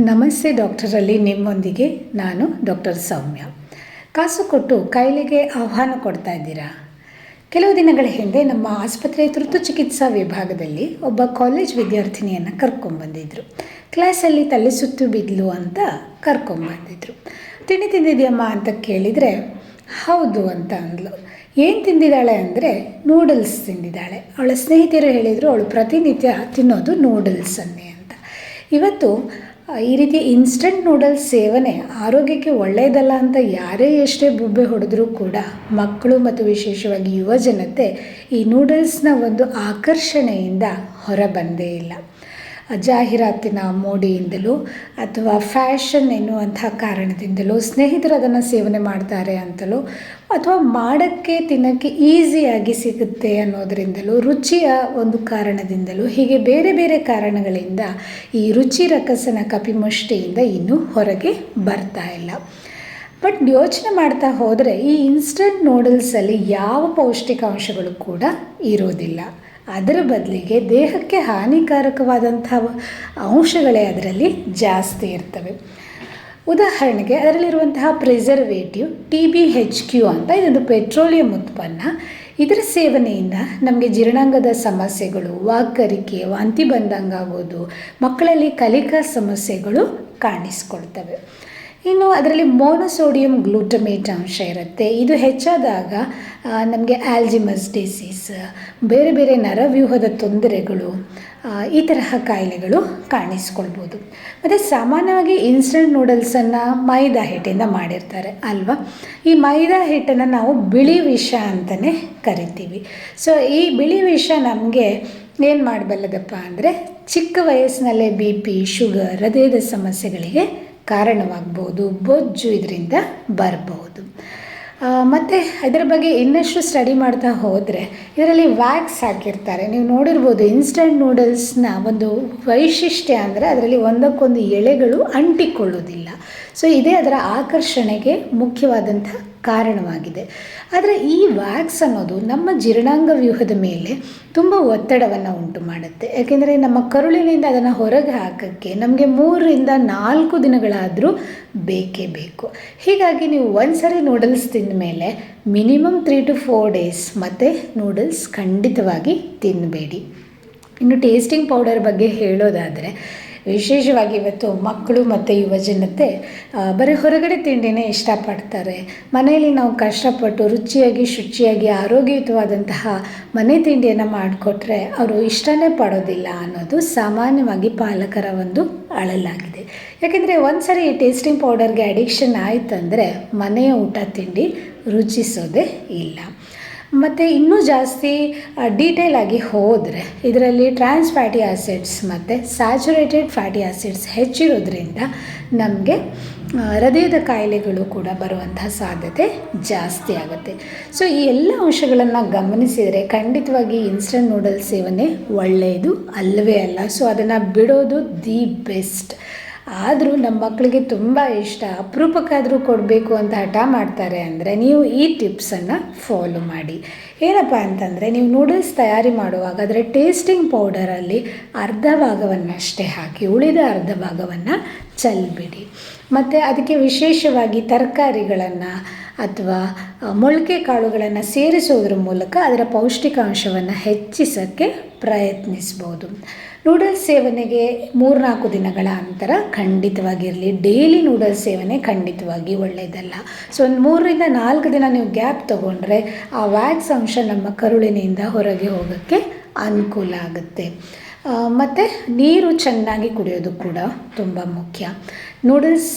ನಮಸ್ತೆ ಡಾಕ್ಟರಲ್ಲಿ ನಿಮ್ಮೊಂದಿಗೆ ನಾನು ಡಾಕ್ಟರ್ ಸೌಮ್ಯ. ಕಾಸು ಕೊಟ್ಟು ಕಾಯಿಲೆಗೆ ಆಹ್ವಾನ ಕೊಡ್ತಾ ಇದ್ದೀರಾ? ಕೆಲವು ದಿನಗಳ ಹಿಂದೆ ನಮ್ಮ ಆಸ್ಪತ್ರೆಯ ತುರ್ತು ಚಿಕಿತ್ಸಾ ವಿಭಾಗದಲ್ಲಿ ಒಬ್ಬ ಕಾಲೇಜ್ ವಿದ್ಯಾರ್ಥಿನಿಯನ್ನು ಕರ್ಕೊಂಬಂದಿದ್ರು ಕ್ಲಾಸಲ್ಲಿ ತಲೆ ಸುತ್ತು ಬಿದ್ಲು ಅಂತ ಕರ್ಕೊಂಬಂದಿದ್ರು ತಿಂಡಿ ತಿಂದಿದ್ಯಮ್ಮ ಅಂತ ಕೇಳಿದರೆ, ಹೌದು ಅಂತ ಅಂದ್ಲು. ಏನು ತಿಂದಿದ್ದಾಳೆ? ಅಂದರೆ, ನೂಡಲ್ಸ್ ತಿಂದಿದ್ದಾಳೆ. ಅವಳ ಸ್ನೇಹಿತರು ಹೇಳಿದರು, ಅವಳು ಪ್ರತಿನಿತ್ಯ ತಿನ್ನೋದು ನೂಡಲ್ಸನ್ನೇ ಅಂತ. ಇವತ್ತು ಈ ರೀತಿ ಇನ್ಸ್ಟಂಟ್ ನೂಡಲ್ಸ್ ಸೇವನೆ ಆರೋಗ್ಯಕ್ಕೆ ಒಳ್ಳೆಯದಲ್ಲ ಅಂತ ಯಾರೇ ಎಷ್ಟೇ ಬುಬ್ಬೆ ಹೊಡೆದ್ರೂ ಕೂಡ ಮಕ್ಕಳು ಮತ್ತು ವಿಶೇಷವಾಗಿ ಯುವ ಜನತೆ ಈ ನೂಡಲ್ಸ್ನ ಒಂದು ಆಕರ್ಷಣೆಯಿಂದ ಹೊರಬಂದೇ ಇಲ್ಲ. ಜಾಹೀರಾತಿನ ಮೋಡಿಯಿಂದಲೂ ಅಥವಾ ಫ್ಯಾಷನ್ ಎನ್ನುವಂಥ ಕಾರಣದಿಂದಲೂ ಸ್ನೇಹಿತರು ಅದನ್ನು ಸೇವನೆ ಮಾಡ್ತಾರೆ ಅಂತಲೂ ಅಥವಾ ಮಾಡೋಕ್ಕೆ, ತಿನ್ನೋಕ್ಕೆ ಈಸಿಯಾಗಿ ಸಿಗುತ್ತೆ ಅನ್ನೋದರಿಂದಲೂ, ರುಚಿಯ ಒಂದು ಕಾರಣದಿಂದಲೂ, ಹೀಗೆ ಬೇರೆ ಬೇರೆ ಕಾರಣಗಳಿಂದ ಈ ರುಚಿ ರಕಸನ ಕಪಿಮುಷ್ಟಿಯಿಂದ ಇನ್ನೂ ಹೊರಗೆ ಬರ್ತಾ ಇಲ್ಲ. ಬಟ್ ಯೋಚನೆ ಮಾಡ್ತಾ ಹೋದರೆ, ಈ ಇನ್ಸ್ಟಂಟ್ ನೂಡಲ್ಸಲ್ಲಿ ಯಾವ ಪೌಷ್ಟಿಕಾಂಶಗಳು ಕೂಡ ಇರೋದಿಲ್ಲ. ಅದರ ಬದಲಿಗೆ ದೇಹಕ್ಕೆ ಹಾನಿಕಾರಕವಾದಂಥ ಅಂಶಗಳೇ ಅದರಲ್ಲಿ ಜಾಸ್ತಿ ಇರ್ತವೆ. ಉದಾಹರಣೆಗೆ ಅದರಲ್ಲಿರುವಂತಹ preservative T B H Q ಅಂತ, ಇದೊಂದು ಪೆಟ್ರೋಲಿಯಂ ಉತ್ಪನ್ನ. ಇದರ ಸೇವನೆಯಿಂದ ನಮಗೆ ಜೀರ್ಣಾಂಗದ ಸಮಸ್ಯೆಗಳು ವಾಕರಿಕೆ ವಾಂತಿ ಬಂದಂಗಾಗೋದು ಮಕ್ಕಳಲ್ಲಿ ಕಲಿಕಾ ಸಮಸ್ಯೆಗಳು ಕಾಣಿಸ್ಕೊಳ್ತವೆ. ಇನ್ನು ಅದರಲ್ಲಿ ಮೋನೋಸೋಡಿಯಂ ಗ್ಲೂಟಮೇಟ್ ಅಂಶ ಇರುತ್ತೆ. ಇದು ಹೆಚ್ಚಾದಾಗ ನಮಗೆ ಆಲ್ಜಿಮಸ್ ಡಿಸೀಸ್ ಬೇರೆ ಬೇರೆ ನರವ್ಯೂಹದ ತೊಂದರೆಗಳು ಈ ತರಹ ಕಾಯಿಲೆಗಳು ಕಾಣಿಸ್ಕೊಳ್ಬೋದು. ಮತ್ತು ಸಾಮಾನ್ಯವಾಗಿ ಇನ್ಸ್ಟಂಟ್ ನೂಡಲ್ಸನ್ನು ಮೈದಾ ಹಿಟ್ಟಿಂದ ಮಾಡಿರ್ತಾರೆ ಅಲ್ವಾ? ಈ ಮೈದಾ ಹಿಟ್ಟನ್ನು ನಾವು ಬಿಳಿ ವಿಷ ಅಂತಲೇ ಕರಿತೀವಿ. ಸೊ ಈ ಬಿಳಿ ವಿಷ ನಮಗೆ ಏನು ಮಾಡಬಲ್ಲದಪ್ಪ ಅಂದರೆ ಚಿಕ್ಕ ವಯಸ್ಸಿನಲ್ಲೇ ಬಿ ಪಿ, ಶುಗರ್, ಹೃದಯದ ಸಮಸ್ಯೆಗಳಿಗೆ ಕಾರಣವಾಗ್ಬೋದು, ಬೊಜ್ಜು ಇದರಿಂದ ಬರಬಹುದು ಮತ್ತು ಇದರ ಬಗ್ಗೆ ಇನ್ನಷ್ಟು ಸ್ಟಡಿ ಮಾಡ್ತಾ ಹೋದರೆ ಇದರಲ್ಲಿ ವ್ಯಾಕ್ಸ್ ಹಾಕಿರ್ತಾರೆ. ನೀವು ನೋಡಿರ್ಬೋದು ಇನ್ಸ್ಟಂಟ್ ನೂಡಲ್ಸ್ನ ಒಂದು ವೈಶಿಷ್ಟ್ಯ ಅಂದರೆ ಅದರಲ್ಲಿ ಒಂದಕ್ಕೊಂದು ಎಳೆಗಳು ಅಂಟಿಕೊಳ್ಳೋದಿಲ್ಲ ಸೊ ಇದೇ ಅದರ ಆಕರ್ಷಣೆಗೆ ಮುಖ್ಯವಾದಂಥ ಕಾರಣವಾಗಿದೆ. ಆದರೆ ಈ ವ್ಯಾಕ್ಸ್ ಅನ್ನೋದು ನಮ್ಮ ಜೀರ್ಣಾಂಗ ವ್ಯೂಹದ ಮೇಲೆ ತುಂಬ ಒತ್ತಡವನ್ನು ಉಂಟು ಮಾಡುತ್ತೆ. ಯಾಕೆಂದರೆ ನಮ್ಮ ಕರುಳಿನಿಂದ ಅದನ್ನು ಹೊರಗೆ ಹಾಕೋಕ್ಕೆ ನಮಗೆ ಮೂರರಿಂದ ನಾಲ್ಕು ದಿನಗಳಾದರೂ ಬೇಕೇ ಬೇಕು. ಹೀಗಾಗಿ ನೀವು ಒಂದ್ಸರಿ ನೂಡಲ್ಸ್ ತಿಂದ ಮೇಲೆ minimum three two four days ಮತ್ತು ನೂಡಲ್ಸ್ ಖಂಡಿತವಾಗಿ ತಿನ್ನಬೇಡಿ ಇನ್ನು ಟೇಸ್ಟಿಂಗ್ ಪೌಡರ್ ಬಗ್ಗೆ ಹೇಳೋದಾದರೆ ವಿಶೇಷವಾಗಿ ಇವತ್ತು ಮಕ್ಕಳು ಮತ್ತು ಯುವಜನತೆ ಬರೀ ಹೊರಗಡೆ ತಿಂಡಿನೇ ಇಷ್ಟಪಡ್ತಾರೆ. ಮನೆಯಲ್ಲಿ ನಾವು ಕಷ್ಟಪಟ್ಟು ರುಚಿಯಾಗಿ, ಶುಚಿಯಾಗಿ, ಆರೋಗ್ಯಯುತವಾದಂತಹ ಮನೆ ತಿಂಡಿಯನ್ನು ಮಾಡಿಕೊಟ್ರೆ ಅವರು ಇಷ್ಟನೇ ಪಡೋದಿಲ್ಲ ಅನ್ನೋದು ಸಾಮಾನ್ಯವಾಗಿ ಪಾಲಕರ ಒಂದು ಅಳಲಾಗಿದೆ. ಯಾಕೆಂದರೆ ಒಂದು ಸರಿ ಈ ಟೇಸ್ಟಿಂಗ್ ಪೌಡರ್ಗೆ ಅಡಿಕ್ಷನ್ ಆಯಿತಂದರೆ ಮನೆಯ ಊಟ ತಿಂಡಿ ರುಚಿಸೋದೇ ಇಲ್ಲ. ಮತ್ತು ಇನ್ನೂ ಜಾಸ್ತಿ ಡೀಟೇಲ್ ಆಗಿ ಹೋದರೆ, ಇದರಲ್ಲಿ ಟ್ರಾನ್ಸ್ ಫ್ಯಾಟಿ ಆಸಿಡ್ಸ್ ಮತ್ತು ಸ್ಯಾಚುರೇಟೆಡ್ ಫ್ಯಾಟಿ ಆಸಿಡ್ಸ್ ಹೆಚ್ಚಿರೋದ್ರಿಂದ ನಮಗೆ ಹೃದಯದ ಕಾಯಿಲೆಗಳು ಕೂಡ ಬರುವಂತಹ ಸಾಧ್ಯತೆ ಜಾಸ್ತಿ ಆಗುತ್ತೆ. ಸೊ ಈ ಎಲ್ಲ ಅಂಶಗಳನ್ನು ಗಮನಿಸಿದರೆ ಖಂಡಿತವಾಗಿ ಇನ್ಸ್ಟಂಟ್ ನೂಡಲ್ಸ್ ಸೇವನೆ ಒಳ್ಳೆಯದು ಅಲ್ಲವೇ ಅಲ್ಲ. ಸೊ ಅದನ್ನು ಬಿಡೋದು ದಿ ಬೆಸ್ಟ್ ಆದರೂ ನಮ್ಮ ಮಕ್ಕಳಿಗೆ ತುಂಬ ಇಷ್ಟ, ಅಪರೂಪಕ್ಕಾದರೂ ಕೊಡಬೇಕು ಅಂತ ಹಠ ಮಾಡ್ತಾರೆ ಅಂದರೆ ನೀವು ಈ ಟಿಪ್ಸನ್ನು ಫಾಲೋ ಮಾಡಿ. ಏನಪ್ಪ ಅಂತಂದರೆ ನೀವು ನೂಡಲ್ಸ್ ತಯಾರಿ ಮಾಡುವಾಗ ಅದರ ಟೇಸ್ಟಿಂಗ್ ಪೌಡರಲ್ಲಿ ಅರ್ಧ ಭಾಗವನ್ನಷ್ಟೇ ಹಾಕಿ, ಉಳಿದ ಅರ್ಧ ಭಾಗವನ್ನು ಚೆಲ್ಬಿಡಿ. ಮತ್ತು ಅದಕ್ಕೆ ವಿಶೇಷವಾಗಿ ತರಕಾರಿಗಳನ್ನು ಅಥವಾ ಮೊಳಕೆ ಕಾಳುಗಳನ್ನು ಸೇರಿಸೋದ್ರ ಮೂಲಕ ಅದರ ಪೌಷ್ಟಿಕಾಂಶವನ್ನು ಹೆಚ್ಚಿಸೋಕ್ಕೆ ಪ್ರಯತ್ನಿಸ್ಬೋದು. ನೂಡಲ್ಸ್ ಸೇವನೆಗೆ ಮೂರ್ನಾಲ್ಕು ದಿನಗಳ ಅಂತರ ಖಂಡಿತವಾಗಿರಲಿ. ಡೈಲಿ ನೂಡಲ್ಸ್ ಸೇವನೆ ಖಂಡಿತವಾಗಿ ಒಳ್ಳೆಯದಲ್ಲ. ಸೊ, ಒಂದು ಮೂರರಿಂದ ನಾಲ್ಕು ದಿನ ನೀವು ಗ್ಯಾಪ್ ತೊಗೊಂಡ್ರೆ ಆ ವ್ಯಾಕ್ಸ್ ಅಂಶ ನಮ್ಮ ಕರುಳಿನಿಂದ ಹೊರಗೆ ಹೋಗೋಕ್ಕೆ ಅನುಕೂಲ ಆಗುತ್ತೆ. ಮತ್ತು ನೀರು ಚೆನ್ನಾಗಿ ಕುಡಿಯೋದು ಕೂಡ ತುಂಬ ಮುಖ್ಯ. ನೂಡಲ್ಸ್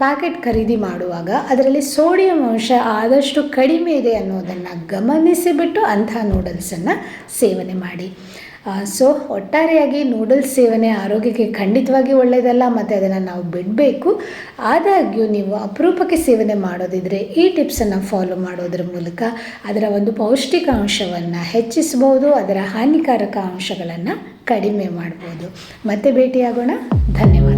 ಪ್ಯಾಕೆಟ್ ಖರೀದಿ ಮಾಡುವಾಗ ಅದರಲ್ಲಿ ಸೋಡಿಯಂ ಅಂಶ ಆದಷ್ಟು ಕಡಿಮೆ ಇದೆ ಅನ್ನೋದನ್ನು ಗಮನಿಸಿಬಿಟ್ಟು ಅಂತಹ ನೂಡಲ್ಸನ್ನು ಸೇವನೆ ಮಾಡಿ. ಸೊ ಒಟ್ಟಾರೆಯಾಗಿ ನೂಡಲ್ಸ್ ಸೇವನೆ ಆರೋಗ್ಯಕ್ಕೆ ಖಂಡಿತವಾಗಿ ಒಳ್ಳೆಯದಲ್ಲ, ಮತ್ತು ಅದನ್ನು ನಾವು ಬಿಡಬೇಕು. ಆದಾಗ್ಯೂ ನೀವು ಅಪರೂಪಕ್ಕೆ ಸೇವನೆ ಮಾಡೋದಿದ್ರೆ ಈ ಟಿಪ್ಸನ್ನು ಫಾಲೋ ಮಾಡೋದ್ರ ಮೂಲಕ ಅದರ ಒಂದು ಪೌಷ್ಟಿಕಾಂಶವನ್ನು ಹೆಚ್ಚಿಸ್ಬೋದು ಅದರ ಹಾನಿಕಾರಕ ಅಂಶಗಳನ್ನು ಕಡಿಮೆ ಮಾಡ್ಬೋದು. ಮತ್ತೆ ಭೇಟಿಯಾಗೋಣ. ಧನ್ಯವಾದ.